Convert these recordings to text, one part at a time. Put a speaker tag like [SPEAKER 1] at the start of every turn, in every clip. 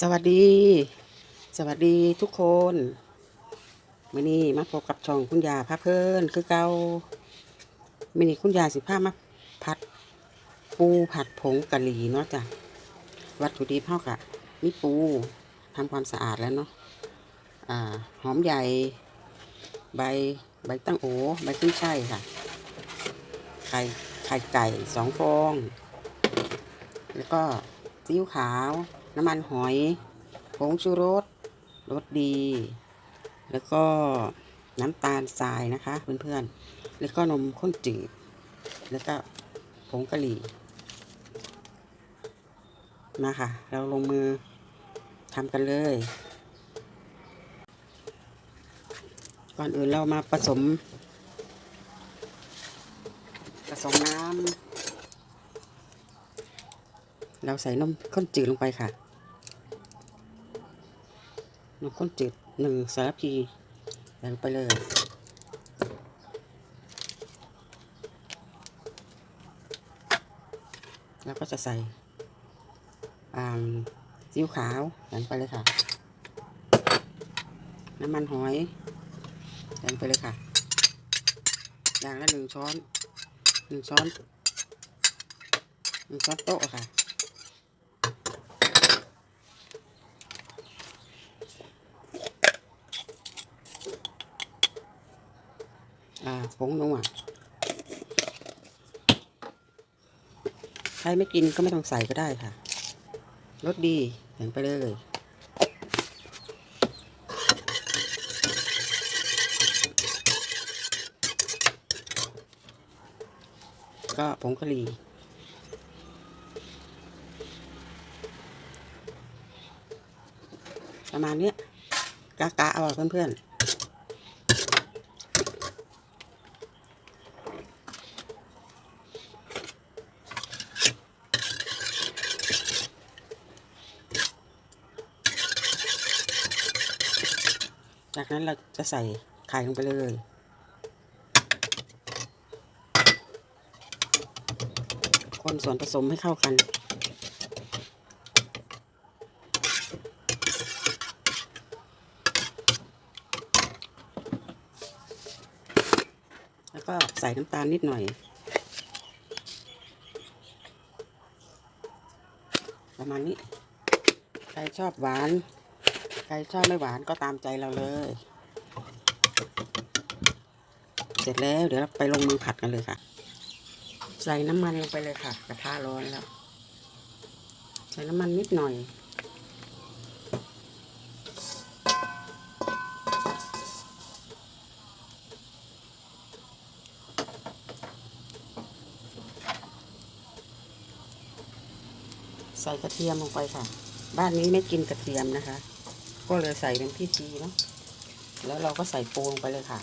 [SPEAKER 1] สวัสดี สวัสดีทุกคนมื่อนี้มาพบกับช่องคุณยาพาเพิ่นคือเกามื่อนี้คุณยาสิพามาผัด ปูผัดผงกะหรี่เนาะจ้ะวัตถุดิบเท่ากับมีปูทำความสะอาดแล้วเนาะอ่าหอมใหญ่ใบใบตั้งโอใบขึ้นช่ายค่ะ ไข่ไข่ไก่สองฟอง แล้วก็ซีอิ๊วขาว น้ำมันหอยผงชูรสรสดี แล้วก็น้ำตาลทรายนะคะเพื่อนๆ แล้วก็นมข้นจืด แล้วก็ผงกะหรี่ มาค่ะ เราลงมือทำกันเลย ก่อนอื่นเรามาผสม ผสมน้ำ เราใส่นมข้นจืดลงไปค่ะ นมข้นจืดหนึ่งสารพีใส่ลงไปเลยแล้วก็จะใส่ซีอิ๊วขาวใส่ลงไปเลยค่ะ น้ำมันหอยใส่ลงไปเลยค่ะ อย่างละหนึ่งช้อนหนึ่งช้อนหนึ่งช้อนโต๊ะค่ะ ผงนัวใครไม่กินก็ไม่ต้องใส่ก็ได้ค่ะรสดีเห็นไปเลยก็ผงกะหรี่ประมาณนี้กะกะเอาเพื่อนๆ จากนั้นเราจะใส่ไข่ลงไปเลย คนส่วนผสมให้เข้ากัน แล้วก็ใส่น้ำตาลนิดหน่อย ประมาณนี้ ใครชอบหวาน ใครชอบไม่หวานก็ตามใจเราเลย เสร็จแล้วเดี๋ยวเราไปลงมือผัดกันเลยค่ะ ใส่น้ำมันลงไปเลยค่ะ กระทะร้อนแล้ว ใส่น้ำมันนิดหน่อยใส่กระเทียมลงไปค่ะ บ้านนี้ไม่กินกระเทียมนะคะ ก็เลยใส่เป็นพี่ทีเนาะแล้วเราก็ใส่ปูลงไปเลยค่ะ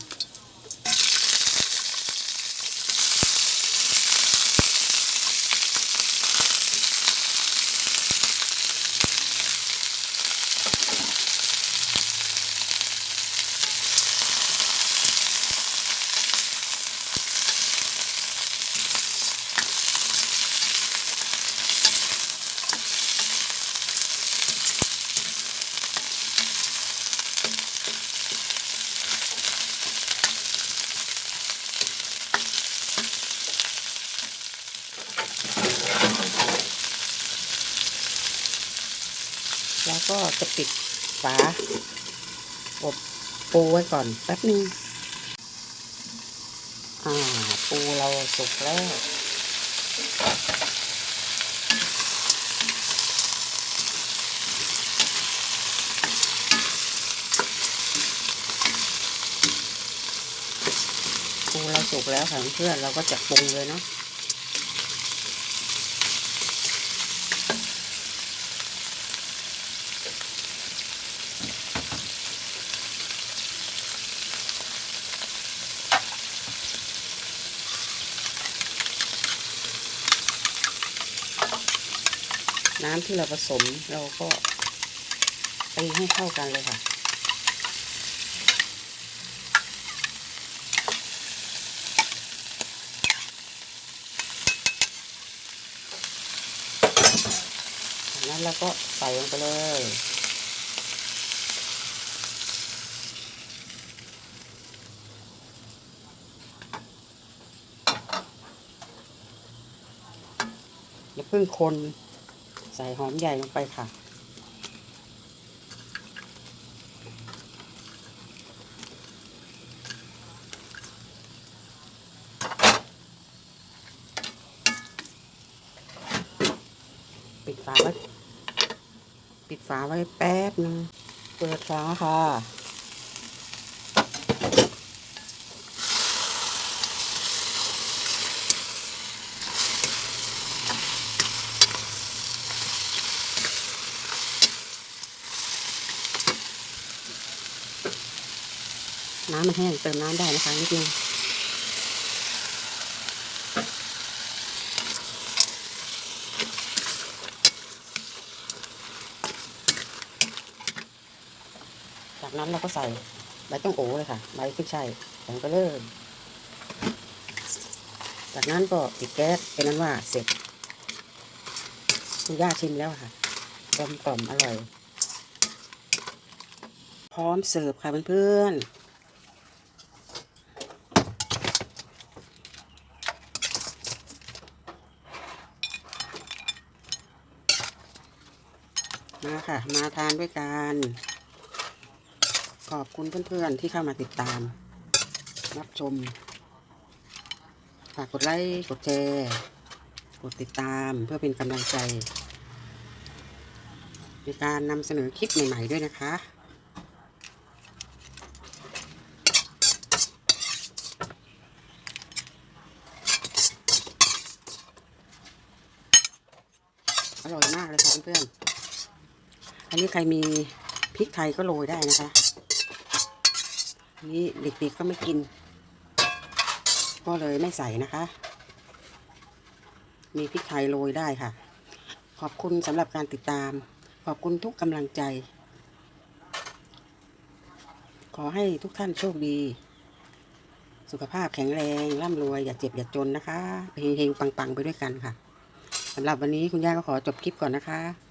[SPEAKER 1] ก็จะปิดฝาอบปูไว้ก่อนแป๊บนึงอ่าปูเราสุกแล้วปูเราสุกแล้วค่ะเพื่อนเราก็จะปรุงเลยเนาะ น้ำที่เราผสมเราก็ตีให้เข้ากันเลยค่ะนนั้นเราก็ใส่ลงไปเลยอย่าเพิ่งคน ส่หอมใหญ่ลงไปค่ะ ปิดฝาไว้ ปิดฝาไว้แป๊บนึง เปิดฝาค่ะ น้ำมันแห้งเติมน้ำได้นะคะนิดนึงจากนั้นเราก็ใส่ใบต้องโอเลยค่ะใบขึ้นช่ายใส่ไปเลยจากนั้นก็ปิดแก๊สเป็นนั้นว่าเสร็จคุณย่าชิมแล้วค่ะกลมกล่อมอร่อย พร้อมเสิร์ฟค่ะเพื่อนๆ มาค่ะ มาทานด้วยกัน ขอบคุณเพื่อนๆที่เข้ามาติดตาม รับชม ฝากกดไลค์ กดแชร์ กดติดตามเพื่อเป็นกำลังใจ ในการนำเสนอคลิปใหม่ ๆ ด้วยนะคะอร่อยมากเลยค่ะเพื่อนๆ อันนี้ใครมีพริกไทยก็โรยได้นะคะนนี้เด็กๆก็ไม่กิน ก็เลยไม่ใส่นะคะ มีพริกไทยโรยได้ค่ะ ขอบคุณสำหรับการติดตาม ขอบคุณทุกกำลังใจ ขอให้ทุกท่านโชคดี สุขภาพแข็งแรงร่ำรวยอย่าเจ็บอย่าจนนะคะเฮงๆปังๆ ไปด้วยกันค่ะสำหรับวันนี้คุณย่าก็ขอจบคลิปก่อนนะคะ